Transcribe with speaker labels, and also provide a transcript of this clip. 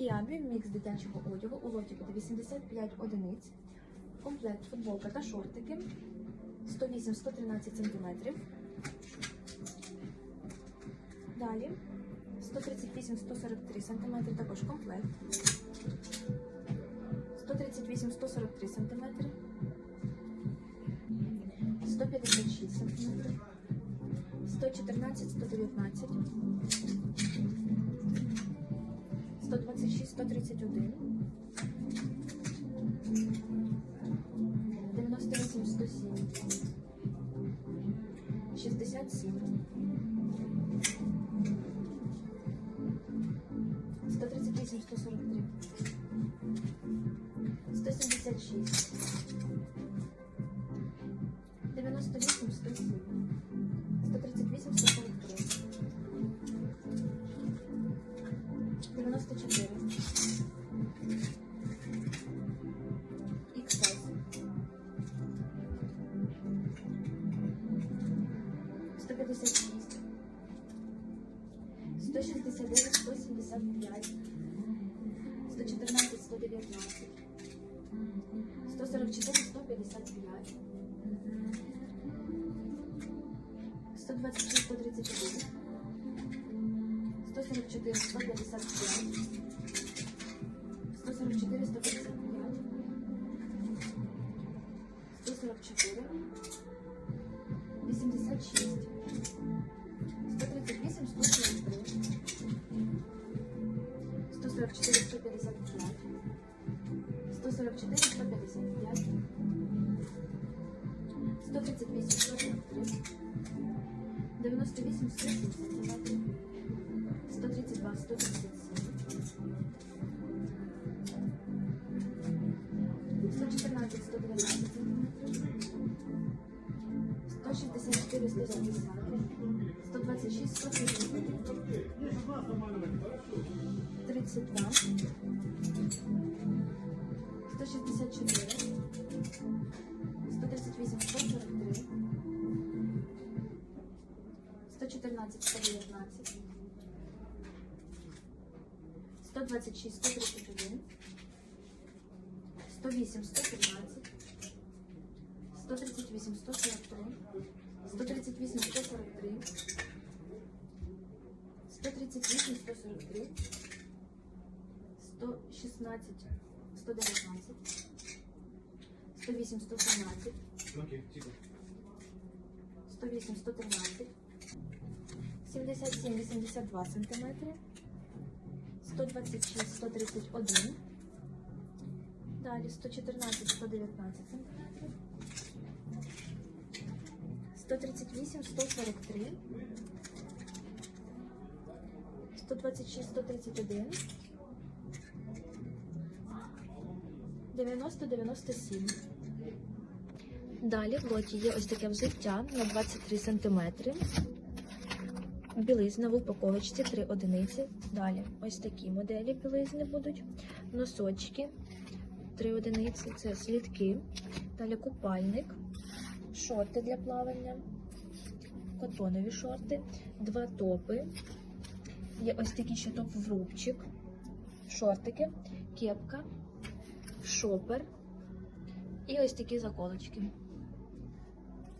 Speaker 1: Кіабі мікс дитячого одягу у лоті буде 85 одиниць. Комплект футболка та шортики 108-113 см. Далі 138-143 см також комплект. 138-143 см. 156 см. 114-119. 126, 131, 98, 107, 67, 138, 143, 176, 98, 107, 138, 143, 94. 169, 175. 114, 119. 144, 155. 126, 131. 144, 155. 144, 155. 144. 86. 138, 143. 144, 155. 144, 155. 138, 143. 98, 107 132, 137. 114, 119 сантиметрів. 164, 170. 126, 131. 32. 164. 138, 143. 114, 119. 126, 131. 108, 113. 138, 143. 138, 143. 138, 143. 116, 119. 108, 117.
Speaker 2: Окей,
Speaker 1: 108, 113, 77, 82 сантиметри, 126, 131, далі 114, 119 сантиметрів, 138, 143, 126, 131, 90, 97. Далі в лоті є ось таке взуття на 23 см. Білизна в упаковочці 3 одиниці. Далі ось такі моделі білизни будуть. Носочки 3 одиниці, це слідки. Далі купальник, шорти для плавання, котонові шорти, два топи. Є ось такий ще топ в рубчик, шортики, кепка, шопер і ось такі заколочки.